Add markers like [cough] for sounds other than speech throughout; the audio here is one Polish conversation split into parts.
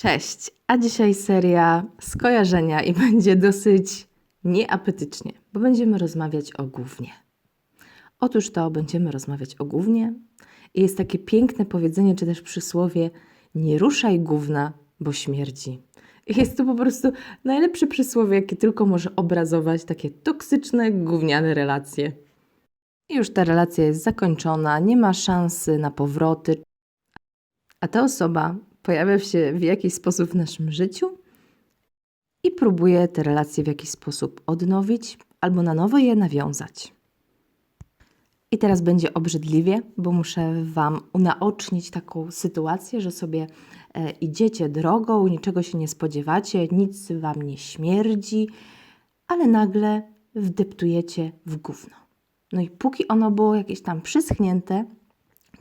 Cześć, a dzisiaj seria skojarzenia i [laughs] będzie dosyć nieapetycznie, bo będziemy rozmawiać o gównie. Otóż to będziemy rozmawiać o gównie i jest takie piękne powiedzenie, czy też przysłowie nie ruszaj gówna, bo śmierdzi. Jest to po prostu najlepsze przysłowie, jakie tylko może obrazować takie toksyczne, gówniane relacje. I już ta relacja jest zakończona, nie ma szansy na powroty, a ta osoba pojawia się w jakiś sposób w naszym życiu i próbuje te relacje w jakiś sposób odnowić albo na nowo je nawiązać. I teraz będzie obrzydliwie, bo muszę Wam unaocznić taką sytuację, że sobie e, idziecie drogą, niczego się nie spodziewacie, nic Wam nie śmierdzi, ale nagle wdeptujecie w gówno. No i póki ono było jakieś tam przyschnięte,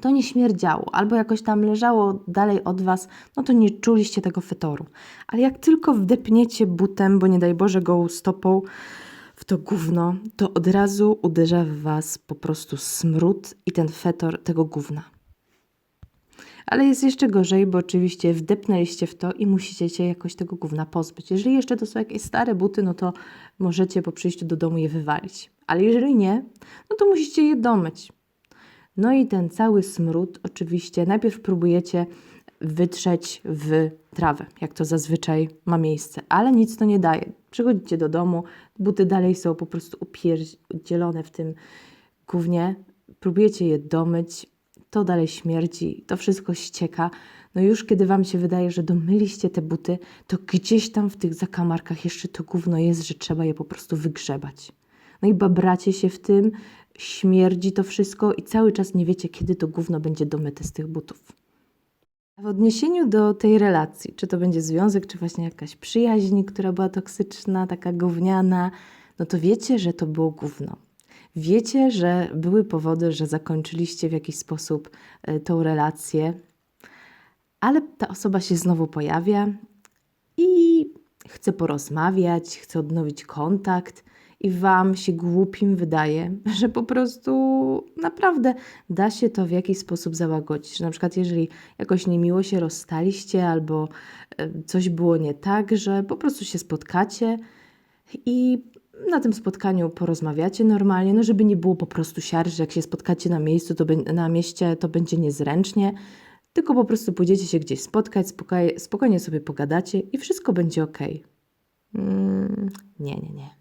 to nie śmierdziało, albo jakoś tam leżało dalej od Was, no to nie czuliście tego fetoru. Ale jak tylko wdepniecie butem, bo nie daj Boże go stopą w to gówno, to od razu uderza w Was po prostu smród i ten fetor tego gówna. Ale jest jeszcze gorzej, bo oczywiście wdepnęliście w to i musicie się jakoś tego gówna pozbyć. Jeżeli jeszcze to są jakieś stare buty, no to możecie po przyjściu do domu je wywalić. Ale jeżeli nie, no to musicie je domyć. No i ten cały smród oczywiście najpierw próbujecie wytrzeć w trawę, jak to zazwyczaj ma miejsce, ale nic to nie daje. Przychodzicie do domu, buty dalej są po prostu upierdzielone w tym gównie, próbujecie je domyć, to dalej śmierdzi, to wszystko ścieka. No już kiedy Wam się wydaje, że domyliście te buty, to gdzieś tam w tych zakamarkach jeszcze to gówno jest, że trzeba je po prostu wygrzebać. No i babracie się w tym, śmierdzi to wszystko i cały czas nie wiecie, kiedy to gówno będzie domyte z tych butów. W odniesieniu do tej relacji, czy to będzie związek, czy właśnie jakaś przyjaźń, która była toksyczna, taka gówniana, no to wiecie, że to było gówno. Wiecie, że były powody, że zakończyliście w jakiś sposób e, tą relację, ale ta osoba się znowu pojawia i chce porozmawiać, chce odnowić kontakt i Wam się głupim wydaje, [laughs] że po prostu naprawdę da się to w jakiś sposób załagodzić. Że na przykład, jeżeli jakoś niemiło się rozstaliście albo e, coś było nie tak, że po prostu się spotkacie i na tym spotkaniu porozmawiacie normalnie, no żeby nie było po prostu siar, że jak się spotkacie na miejscu, to na mieście, to będzie niezręcznie, tylko po prostu pójdziecie się gdzieś spotkać, spokojnie, spokojnie sobie pogadacie i wszystko będzie ok. Mm, nie, nie, nie.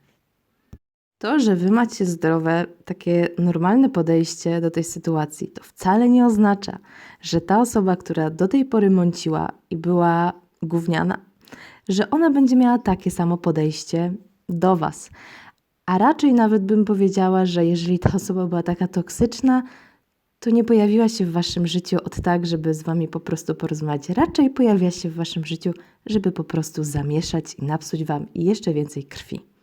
To, że wy macie zdrowe, takie normalne podejście do tej sytuacji, to wcale nie oznacza, że ta osoba, która do tej pory mąciła i była gówniana, że ona będzie miała takie samo podejście do was. A raczej nawet bym powiedziała, że jeżeli ta osoba była taka toksyczna, to nie pojawiła się w waszym życiu od tak, żeby z wami po prostu porozmawiać. Raczej pojawia się w waszym życiu, żeby po prostu zamieszać i napsuć wam jeszcze więcej krwi.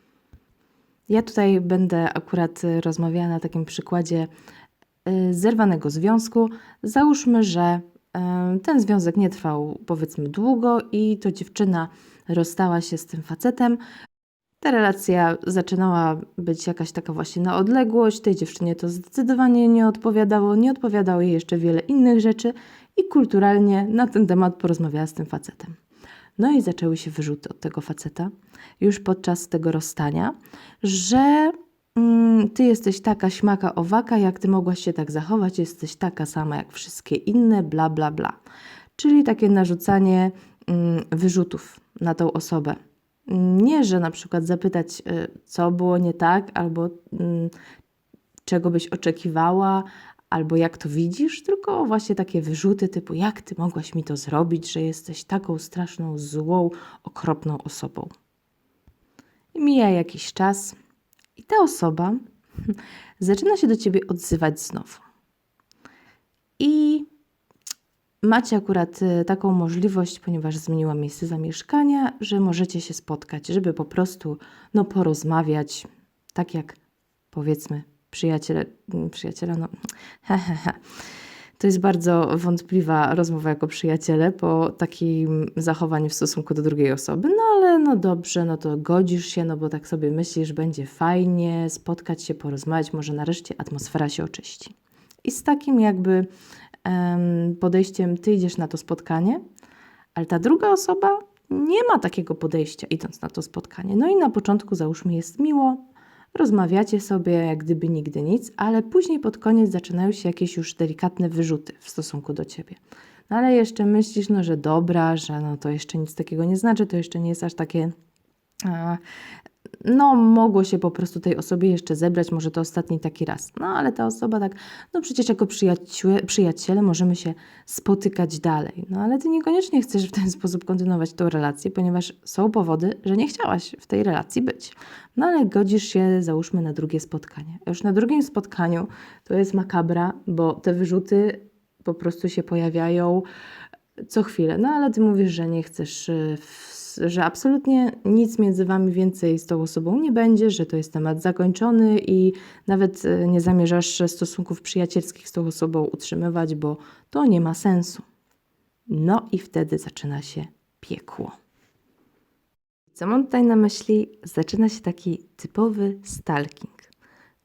Ja tutaj będę akurat y, rozmawiała na takim przykładzie y, zerwanego związku. Załóżmy, że y, ten związek nie trwał powiedzmy długo i to dziewczyna rozstała się z tym facetem. Ta relacja zaczynała być jakaś taka właśnie na odległość. Tej dziewczynie to zdecydowanie nie odpowiadało, nie odpowiadało jej jeszcze wiele innych rzeczy i kulturalnie na ten temat porozmawiała z tym facetem. No i zaczęły się wyrzuty od tego faceta już podczas tego rozstania, że mm, ty jesteś taka śmaka owaka, jak ty mogłaś się tak zachować, jesteś taka sama jak wszystkie inne, bla, bla, bla. Czyli takie narzucanie mm, wyrzutów na tą osobę. Nie, że na przykład zapytać, y, co było nie tak, albo mm, czego byś oczekiwała, albo jak to widzisz, tylko właśnie takie wyrzuty typu jak ty mogłaś mi to zrobić, że jesteś taką straszną, złą, okropną osobą. I mija jakiś czas i ta osoba [laughs] zaczyna się do ciebie odzywać znowu. I macie akurat y, taką możliwość, ponieważ zmieniła miejsce zamieszkania, że możecie się spotkać, żeby po prostu no, porozmawiać, tak jak powiedzmy przyjaciele, mm, przyjaciela, no he, he, he. To jest bardzo wątpliwa rozmowa jako przyjaciele po takim zachowaniu w stosunku do drugiej osoby. No ale no dobrze, no to godzisz się, no bo tak sobie myślisz, będzie fajnie spotkać się, porozmawiać, może nareszcie atmosfera się oczyści. I z takim jakby podejściem ty idziesz na to spotkanie, Ale ta druga osoba nie ma takiego podejścia, idąc na to spotkanie. No i na początku, załóżmy, jest miło, rozmawiacie sobie jak gdyby nigdy nic, ale później pod koniec zaczynają się jakieś już delikatne wyrzuty w stosunku do ciebie. No ale jeszcze myślisz, no że dobra, że no to jeszcze nic takiego nie znaczy, to jeszcze nie jest aż takie. No, mogło się po prostu tej osobie jeszcze zebrać, może to ostatni taki raz. No, ale ta osoba tak, no przecież jako przyjaciół, przyjaciele możemy się spotykać dalej. No, ale ty niekoniecznie chcesz w ten [laughs] sposób kontynuować tą relację, ponieważ są powody, że nie chciałaś w tej relacji być. No, ale godzisz się, załóżmy, na drugie spotkanie. Już na drugim spotkaniu to jest makabra, bo te wyrzuty po prostu się pojawiają co chwilę. No, ale ty mówisz, że nie chcesz y, w że absolutnie nic między wami więcej z tą osobą nie będzie, że to jest temat zakończony i nawet e, nie zamierzasz stosunków przyjacielskich z tą osobą utrzymywać, bo to nie ma sensu. No i wtedy zaczyna się piekło. Co mam tutaj na myśli? Zaczyna się taki typowy stalking.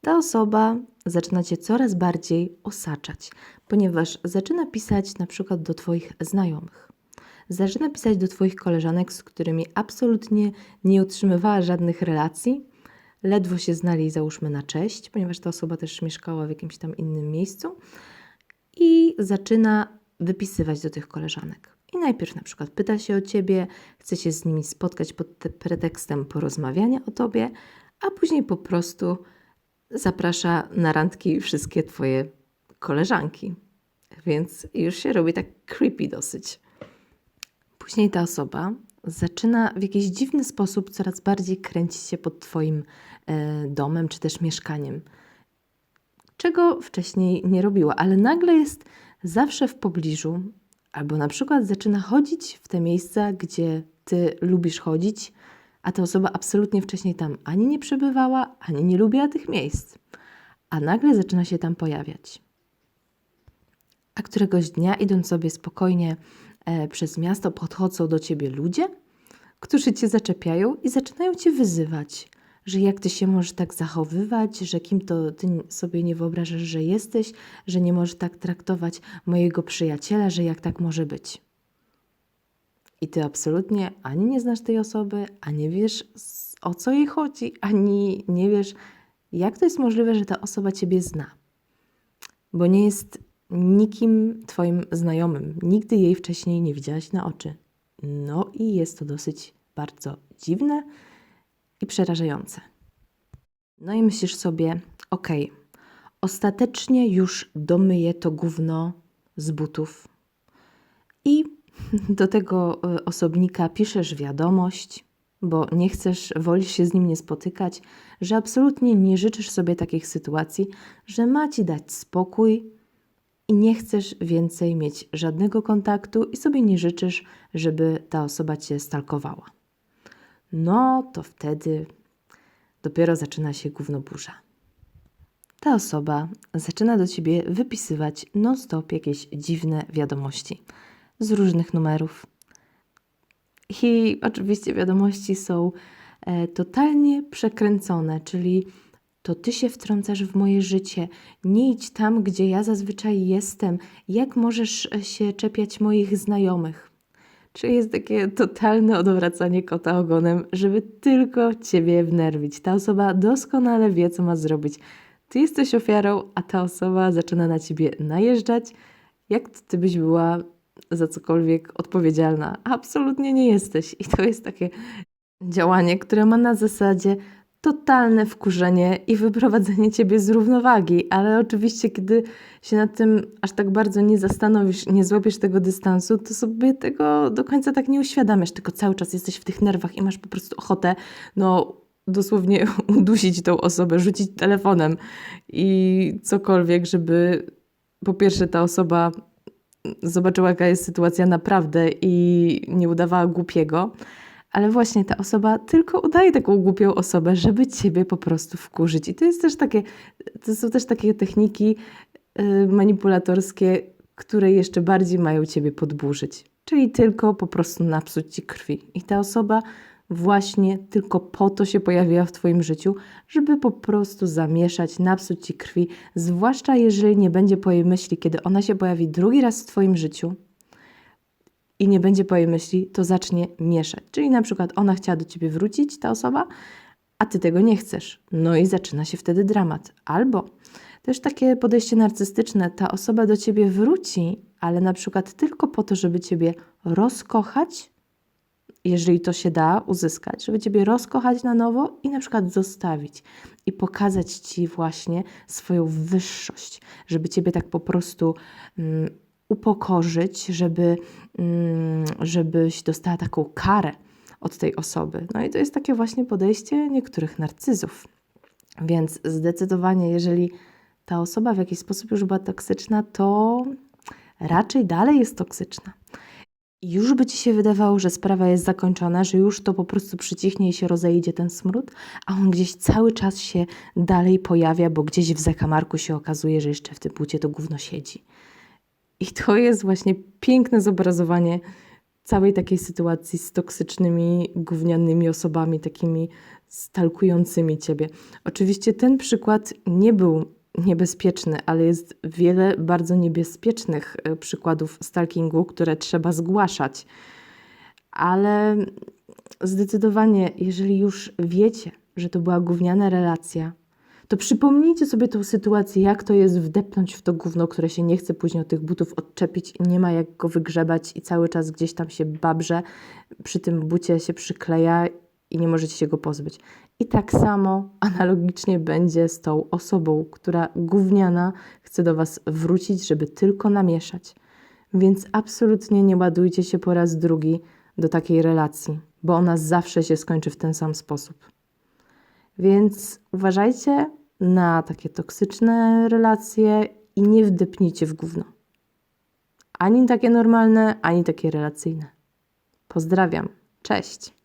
Ta osoba zaczyna cię coraz bardziej osaczać, ponieważ zaczyna pisać na przykład do Twoich znajomych zaczyna pisać do Twoich koleżanek, z którymi absolutnie nie utrzymywała żadnych relacji, ledwo się znali, załóżmy na cześć, ponieważ ta osoba też mieszkała w jakimś tam innym miejscu i zaczyna wypisywać do tych koleżanek. I najpierw na przykład pyta się o ciebie, chce się z nimi spotkać pod pretekstem porozmawiania o tobie, a później po prostu zaprasza na randki wszystkie twoje koleżanki. Więc już się robi tak creepy dosyć. Później ta osoba zaczyna w jakiś dziwny sposób coraz bardziej kręcić się pod Twoim e, domem czy też mieszkaniem, czego wcześniej nie robiła, ale nagle jest zawsze w pobliżu, albo na przykład zaczyna chodzić w te miejsca, gdzie Ty lubisz chodzić, a ta osoba absolutnie wcześniej tam ani nie przebywała, ani nie lubiła tych miejsc, a nagle zaczyna się tam pojawiać. A któregoś dnia, idąc sobie spokojnie przez miasto podchodzą do ciebie ludzie, którzy cię zaczepiają i zaczynają cię wyzywać, że jak ty się możesz tak zachowywać, że kim to ty sobie nie wyobrażasz, że jesteś, że nie możesz tak traktować mojego przyjaciela, że jak tak może być. I ty absolutnie ani nie znasz tej osoby, ani wiesz o co jej chodzi, ani nie wiesz, jak to jest możliwe, że ta osoba ciebie zna. Bo nie jest nikim Twoim znajomym. Nigdy jej wcześniej nie widziałaś na oczy. No i jest to dosyć bardzo dziwne i przerażające. No i myślisz sobie, okej, ostatecznie już domyję to gówno z butów. I [laughs] do tego e, osobnika piszesz wiadomość, bo nie chcesz, wolisz się z nim nie spotykać, że absolutnie nie życzysz sobie takich sytuacji, że ma ci dać spokój, i nie chcesz więcej mieć żadnego kontaktu i sobie nie życzysz, żeby ta osoba cię stalkowała. No to wtedy dopiero zaczyna się gównoburza. Ta osoba zaczyna do ciebie wypisywać non-stop jakieś dziwne wiadomości z różnych numerów. I oczywiście wiadomości są e, totalnie przekręcone, czyli to ty się wtrącasz w moje życie. Nie idź tam, gdzie ja zazwyczaj jestem. Jak możesz e, się czepiać moich znajomych? Czy jest takie totalne odwracanie kota ogonem, żeby tylko ciebie wnerwić? Ta osoba doskonale wie, co ma zrobić. Ty jesteś ofiarą, a ta osoba zaczyna na ciebie najeżdżać. Jak ty byś była za cokolwiek odpowiedzialna? Absolutnie nie jesteś. I to jest takie działanie, które ma na zasadzie totalne wkurzenie i wyprowadzenie ciebie z równowagi, ale oczywiście, kiedy się nad tym aż tak bardzo nie zastanowisz, nie złapiesz tego dystansu, to sobie tego do końca tak nie uświadamiasz, tylko cały czas jesteś w tych nerwach i masz po prostu ochotę, no dosłownie [laughs] udusić tą osobę, rzucić telefonem i cokolwiek, żeby po pierwsze ta osoba zobaczyła, jaka jest sytuacja naprawdę i nie udawała głupiego, ale właśnie ta osoba tylko udaje taką głupią osobę, żeby ciebie po prostu wkurzyć. I to jest też takie, to są też takie techniki yy, manipulatorskie, które jeszcze bardziej mają ciebie podburzyć. Czyli tylko po prostu napsuć ci krwi. I ta osoba właśnie tylko po to się pojawiła w Twoim życiu, żeby po prostu zamieszać, napsuć ci krwi, zwłaszcza jeżeli nie będzie po jej myśli, kiedy ona się pojawi drugi raz w Twoim życiu, i nie będzie po jej myśli, to zacznie mieszać. Czyli na przykład ona chciała do ciebie wrócić, ta osoba, a ty tego nie chcesz. No i zaczyna się wtedy dramat. Albo też takie podejście narcystyczne, ta osoba do ciebie wróci, ale na przykład tylko po to, żeby ciebie rozkochać, jeżeli to się da uzyskać, żeby ciebie rozkochać na nowo i na przykład zostawić i pokazać ci właśnie swoją wyższość, żeby ciebie tak po prostu mm, upokorzyć, żeby, mm, żebyś dostała taką karę od tej osoby. No i to jest takie właśnie podejście niektórych narcyzów. Więc zdecydowanie, jeżeli ta osoba w jakiś sposób już była toksyczna, to raczej dalej jest toksyczna. Już by ci się wydawało, że sprawa jest zakończona, że już to po prostu przycichnie i się rozejdzie ten smród, a on gdzieś cały czas się dalej pojawia, bo gdzieś w zakamarku się okazuje, że jeszcze w tym płucie to gówno siedzi. I to jest właśnie piękne zobrazowanie całej takiej sytuacji z toksycznymi, gównianymi osobami, takimi stalkującymi ciebie. Oczywiście ten przykład nie był niebezpieczny, ale jest wiele bardzo niebezpiecznych e, przykładów stalkingu, które trzeba zgłaszać. Ale zdecydowanie, jeżeli już wiecie, że to była gówniana relacja, to przypomnijcie sobie tą sytuację, jak to jest wdepnąć w to gówno, które się nie chce później od tych butów odczepić i nie ma jak go wygrzebać i cały czas gdzieś tam się babrze, przy tym bucie się przykleja i nie możecie się go pozbyć. I tak samo analogicznie będzie z tą osobą, która gówniana chce do Was wrócić, żeby tylko namieszać. Więc absolutnie nie ładujcie się po raz drugi do takiej relacji, bo ona zawsze się skończy w ten sam sposób. Więc uważajcie na takie toksyczne relacje i nie wdepnijcie w gówno. Ani takie normalne, ani takie relacyjne. Pozdrawiam. Cześć.